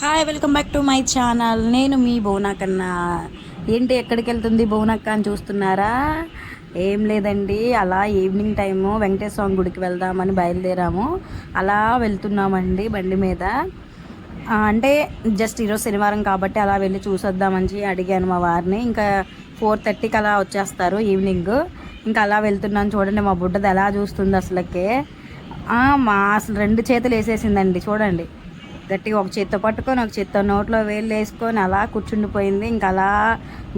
Hi welcome back to my channel నేను మీ బోనాకన్నా ఏంటి ఎక్కడికి వెళ్తుంది బోనక్క అని చూస్తున్నారా? ఏం లేదండి. అలా ఈవినింగ్ టైము వెంకటేశ్వర స్వామి గుడికి వెళ్దామని బయలుదేరాము. అలా వెళ్తున్నామండి బండి మీద. అంటే జస్ట్ ఈరోజు శనివారం కాబట్టి అలా వెళ్ళి చూసొద్దామని అడిగాను మా వారిని. ఇంకా ఫోర్ థర్టీకి అలా వచ్చేస్తారు ఈవినింగ్ ఇంకా అలా వెళ్తున్నాను చూడండి మా బుడ్డది ఎలా చూస్తుంది అసలుకే. మా అసలు రెండు చేతులు వేసేసిందండి. చూడండి. గట్టిగా ఒక చేత్తో పట్టుకొని ఒక చేత్తో నోట్లో వేలు వేసుకొని అలా కూర్చుండిపోయింది. ఇంకా అలా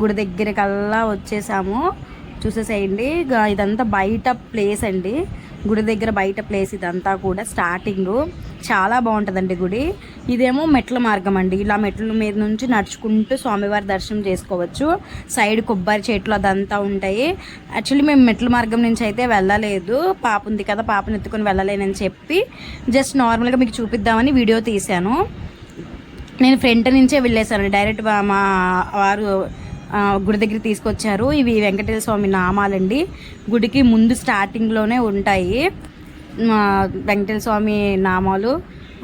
గుడి దగ్గరికి అలా వచ్చేసాము. చూసేసేయండి. ఇదంతా బయట ప్లేస్ అండి. గుడి దగ్గర బయట ప్లేస్ ఇదంతా కూడా స్టార్టింగ్ చాలా బాగుంటుందండి గుడి. ఇదేమో మెట్ల మార్గం అండి. ఇలా మెట్ల మీద నుంచి నడుచుకుంటూ స్వామివారి దర్శనం చేసుకోవచ్చు. సైడ్ కొబ్బరి చెట్లు అదంతా ఉంటాయి. యాక్చువల్లీ మేము మెట్ల మార్గం నుంచి అయితే వెళ్ళలేదు. పాప ఉంది కదా పాపను ఎత్తుకొని వెళ్ళలేనని చెప్పి జస్ట్ నార్మల్గా మీకు చూపిద్దామని వీడియో తీశాను. నేను ఫ్రంట్ నుంచే వెళ్ళేసాను డైరెక్ట్ మా వారు గుడి దగ్గర తీసుకొచ్చారు. ఇవి వెంకటేశ్వర స్వామి నామాలండి. గుడికి ముందు స్టార్టింగ్లోనే ఉంటాయి. వెంకటేశ్వర స్వామి నామాలు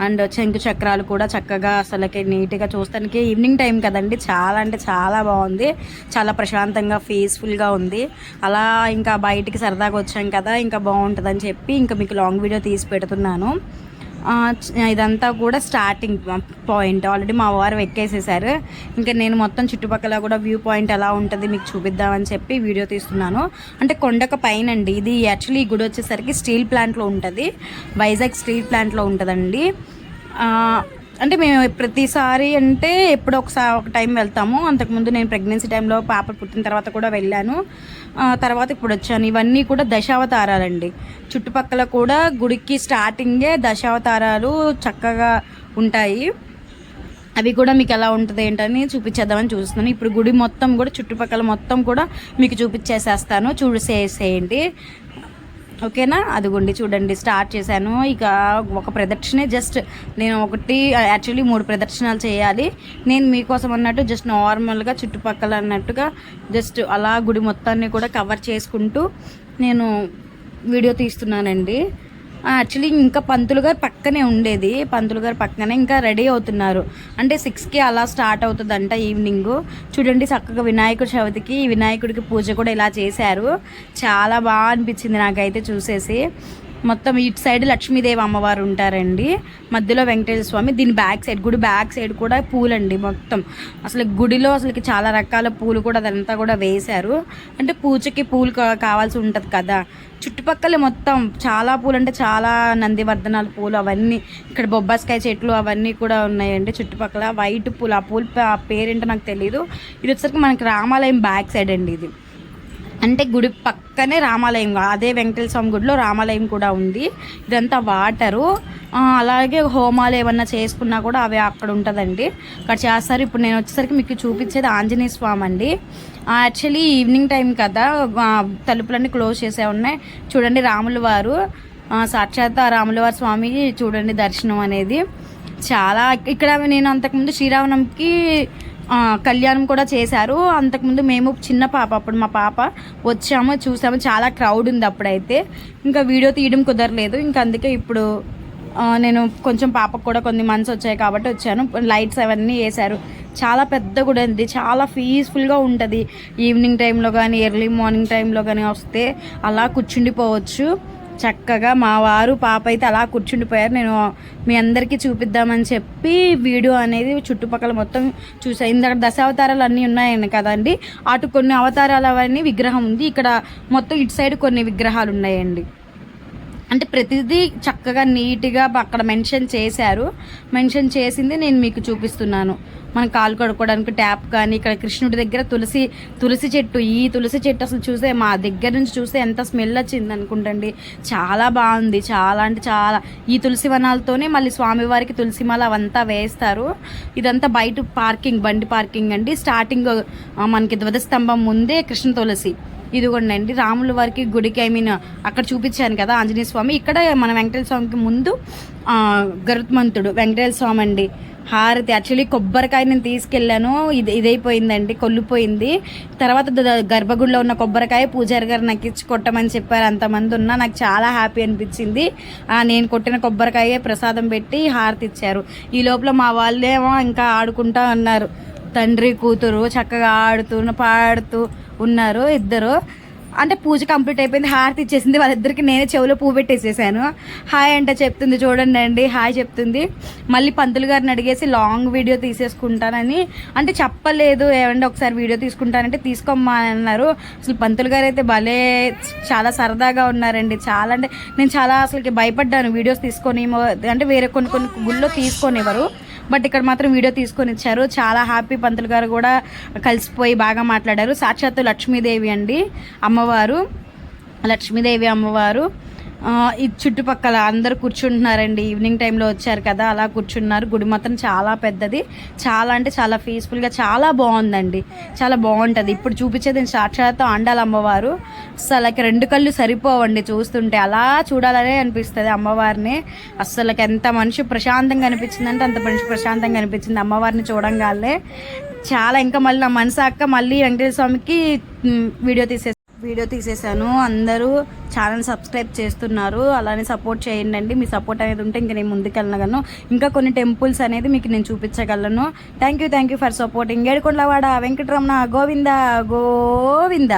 అండ్ శంకు చక్రాలు కూడా చక్కగా అసలుకి నీట్గా చూస్తానికి ఈవినింగ్ టైం కదండి. చాలా అంటే చాలా బాగుంది. చాలా ప్రశాంతంగా పీస్ఫుల్గా ఉంది. అలా ఇంకా బయటికి సరదాగా వచ్చాం కదా ఇంకా బాగుంటుందని చెప్పి ఇంకా మీకు లాంగ్ వీడియో తీసి పెడుతున్నాను. ఇదంతా కూడా స్టార్టింగ్ పాయింట్ ఆల్రెడీ మా వారు ఎక్కేసేసారు. ఇంకా నేను మొత్తం చుట్టుపక్కల కూడా వ్యూ పాయింట్ ఎలా ఉంటుంది మీకు చూపిద్దామని చెప్పి వీడియో తీస్తున్నాను. అంటే కొండక పైన అండి ఇది యాక్చువల్లీ ఈ గుడి వచ్చేసరికి స్టీల్ ప్లాంట్లో ఉంటుంది. వైజాగ్ స్టీల్ ప్లాంట్లో ఉంటుందండి. అంటే మేము ప్రతిసారి అంటే ఎప్పుడో ఒకసారి ఒక టైం వెళ్తాము. అంతకుముందు నేను ప్రెగ్నెన్సీ టైంలో పాప పుట్టిన తర్వాత కూడా వెళ్ళాను. తర్వాత ఇప్పుడు వచ్చాను. ఇవన్నీ కూడా దశావతారాలండి. చుట్టుపక్కల కూడా గుడికి స్టార్టింగే దశావతారాలు చక్కగా ఉంటాయి. అవి కూడా మీకు ఎలా ఉంటుంది ఏంటని చూపించేద్దామని చూస్తున్నాను. ఇప్పుడు గుడి మొత్తం కూడా చుట్టుపక్కల మొత్తం కూడా మీకు చూపించేసేస్తాను. చూసేసేయండి. ఓకేనా? అదిగోండి చూడండి స్టార్ట్ చేశాను. ఇక ఒక ప్రదక్షిణే జస్ట్ నేను ఒకటి యాక్చువల్లీ మూడు ప్రదక్షిణాలు చేయాలి. నేను మీకోసం అన్నట్టు జస్ట్ నార్మల్గా చుట్టుపక్కల అన్నట్టుగా జస్ట్ అలా గుడి మొత్తాన్ని కూడా కవర్ చేసుకుంటూ నేను వీడియో తీస్తున్నానండి. యాక్చువల్లీ ఇంకా పంతులు గారు పక్కనే ఉండేది. పంతులు గారు పక్కనే ఇంకా రెడీ అవుతున్నారు. అంటే సిక్స్కి అలా స్టార్ట్ అవుతుందంట ఈవినింగ్ చూడండి చక్కగా వినాయకుడి చవితికి వినాయకుడికి పూజ కూడా ఇలా చేశారు. చాలా బాగా అనిపించింది నాకైతే చూసేసి. మొత్తం ఇటు సైడ్ లక్ష్మీదేవి అమ్మవారు ఉంటారండి. మధ్యలో వెంకటేశ్వర స్వామి దీని బ్యాక్ సైడ్ గుడి బ్యాక్ సైడ్ కూడా పూలండి మొత్తం. అసలు గుడిలో అసలుకి చాలా రకాల పూలు కూడా అదంతా కూడా వేశారు. అంటే పూజకి పూలు కావాల్సి ఉంటుంది కదా. చుట్టుపక్కల మొత్తం చాలా పూలు అంటే చాలా నందివర్ధనాలు పూలు అవన్నీ ఇక్కడ బొబ్బాస్కాయ చెట్లు అవన్నీ కూడా ఉన్నాయండి చుట్టుపక్కల. వైట్ పూలు ఆ పూలు ఆ పేరేంటో నాకు తెలియదు ఇది వచ్చేసరికి మనకి రామాలయం బ్యాక్ సైడ్ అండి ఇది. అంటే గుడి పక్కనే రామాలయం అదే వెంకటేశ్వర స్వామి గుడిలో రామాలయం కూడా ఉంది. ఇదంతా వాటరు. అలాగే హోమాలు ఏమన్నా చేసుకున్నా కూడా అవి అక్కడ ఉంటుందండి. అక్కడ చేస్తారు. ఇప్పుడు నేను వచ్చేసరికి మీకు చూపించేది ఆంజనేయ స్వామి అండి. యాక్చువల్లీ ఈవినింగ్ టైం కదా తలుపులన్నీ క్లోజ్ చేసే ఉన్నాయి. చూడండి రాముల వారు. సాక్షాత్ రాముల వారి స్వామి చూడండి దర్శనం అనేది. చాలా ఇక్కడ నేను అంతకుముందు శ్రీరామనంకి కళ్యాణం కూడా చేశారు. అంతకుముందు మేము చిన్న పాప అప్పుడు మా పాప వచ్చాము చూసాము. చాలా క్రౌడ్ ఉంది అప్పుడైతే. ఇంకా వీడియో తీయడం కుదరలేదు. ఇంకా అందుకే ఇప్పుడు నేను కొంచెం పాపకు కూడా కొన్ని మంత్స్ వచ్చాయి కాబట్టి వచ్చాను. లైట్స్ అవన్నీ వేశారు. చాలా పెద్ద కూడా ఉంది చాలా పీస్ఫుల్గా ఉంటుంది. ఈవినింగ్ టైంలో కానీ ఎర్లీ మార్నింగ్ టైంలో కానీ వస్తే అలా కూర్చుండిపోవచ్చు. చక్కగా మా వారు పాప అయితే అలా కూర్చుండిపోయారు. నేను మీ అందరికీ చూపిద్దామని చెప్పి వీడియో అనేది చుట్టుపక్కల మొత్తం చూసా. ఇందాక దశావతారాలు అన్నీ ఉన్నాయని కదండి. అటు కొన్ని అవతారాలు అవన్నీ విగ్రహం ఉంది. ఇక్కడ మొత్తం ఇటు సైడ్ కొన్ని విగ్రహాలు ఉన్నాయండి. అంటే ప్రతిదీ చక్కగా నీట్గా అక్కడ మెన్షన్ చేశారు. మెన్షన్ చేసింది నేను మీకు చూపిస్తున్నాను. మనం కాలు కడుక్కోవడానికి ట్యాప్ కానీ ఇక్కడ కృష్ణుడి దగ్గర తులసి తులసి చెట్టు ఈ తులసి చెట్టు అసలు చూసే మా దగ్గర నుంచి చూస్తే ఎంత స్మెల్ వచ్చింది అనుకుంటండి. చాలా బాగుంది. చాలా అంటే చాలా. ఈ తులసి వనాలతోనే మళ్ళీ స్వామివారికి తులసిమాల అవంతా వేస్తారు. ఇదంతా బయట పార్కింగ్ బండి పార్కింగ్ అండి. స్టార్టింగ్ మనకి ధ్వజస్తంభం ముందే కృష్ణ తులసి. ఇదిగోండి రాముల వారికి గుడికి ఐ మీన్ అక్కడ చూపించాను కదా ఆంజనేయ స్వామి. ఇక్కడ మన వెంకటేశ్వర స్వామికి ముందు గరుత్మంతుడు వెంకటేశ్వర స్వామి అండి. హారతి యాక్చువల్లీ కొబ్బరికాయ నేను తీసుకెళ్ళాను. ఇది ఇదైపోయిందండి కొల్లిపోయింది. తర్వాత గర్భగుడిలో ఉన్న కొబ్బరికాయ పూజారి గారు నాకు ఇచ్చి కొట్టమని చెప్పారు. అంతమంది ఉన్నా నాకు చాలా హ్యాపీ అనిపించింది. నేను కొట్టిన కొబ్బరికాయ ప్రసాదం పెట్టి హారతి ఇచ్చారు. ఈ లోపల మా వాళ్ళేమో ఇంకా ఆడుకుంటా ఉన్నారు తండ్రి కూతురు చక్కగా ఆడుతూ పాడుతూ ఉన్నారు ఇద్దరు. అంటే పూజ కంప్లీట్ అయిపోయింది హారతి ఇచ్చేసింది. వాళ్ళిద్దరికి నేనే చెవిలో పువ్వు పెట్టేసేసాను. హాయ్ అంటే చెప్తుంది చూడండి అండి హాయ్ చెప్తుంది. మళ్ళీ పంతులు గారిని అడిగేసి లాంగ్ వీడియో తీసేసుకుంటానని. అంటే చెప్పలేదు ఏమంటే ఒకసారి వీడియో తీసుకుంటానంటే తీసుకోమ్మా అని అన్నారు. అసలు పంతులు గారు అయితే భలే చాలా సరదాగా ఉన్నారండి. చాలా అంటే నేను చాలా అసలుకి భయపడ్డాను వీడియోస్ తీసుకొని అంటే వేరే కొన్ని కొన్ని గుళ్ళో తీసుకొనేవారు బట్ ఇక్కడ మాత్రం వీడియో తీసుకొని ఇచ్చారు చాలా హ్యాపీ పంతులు గారు కూడా కలిసిపోయి బాగా మాట్లాడారు. సాక్షాత్తు లక్ష్మీదేవి అండి అమ్మవారు. లక్ష్మీదేవి అమ్మవారు. ఈ చుట్టుపక్కల అందరూ కూర్చుంటున్నారండి. ఈవినింగ్ టైంలో వచ్చారు కదా అలా కూర్చున్నారు. గుడి మాత్రం చాలా పెద్దది. చాలా అంటే చాలా పీస్ఫుల్గా చాలా బాగుందండి. చాలా బాగుంటుంది. ఇప్పుడు చూపించేది సాక్షాత్తు ఆండాల అమ్మవారు. అస్సలకి రెండు కళ్ళు సరిపోవండి చూస్తుంటే. అలా చూడాలనే అనిపిస్తుంది అమ్మవారిని. అస్సలకి ఎంత మనిషి ప్రశాంతంగా అనిపించిందంటే అంత మనిషి ప్రశాంతంగా అనిపించింది అమ్మవారిని చూడంగానే చాలా ఇంకా మళ్ళీ నా మనసు అక్క మళ్ళీ వెంకటేశ్వర స్వామికి వీడియో తీసే వీడియో తీసేసాను అందరూ ఛానల్ సబ్స్క్రైబ్ చేస్తున్నారు. అలానే సపోర్ట్ చేయండి మీ సపోర్ట్ అనేది ఉంటే ఇంకా నేను ముందుకెళ్ళగలను ఇంకా కొన్ని టెంపుల్స్ అనేది మీకు నేను చూపించగలను. Thank you thank you for supporting Edukondalavada Venkataramana Govinda Govinda.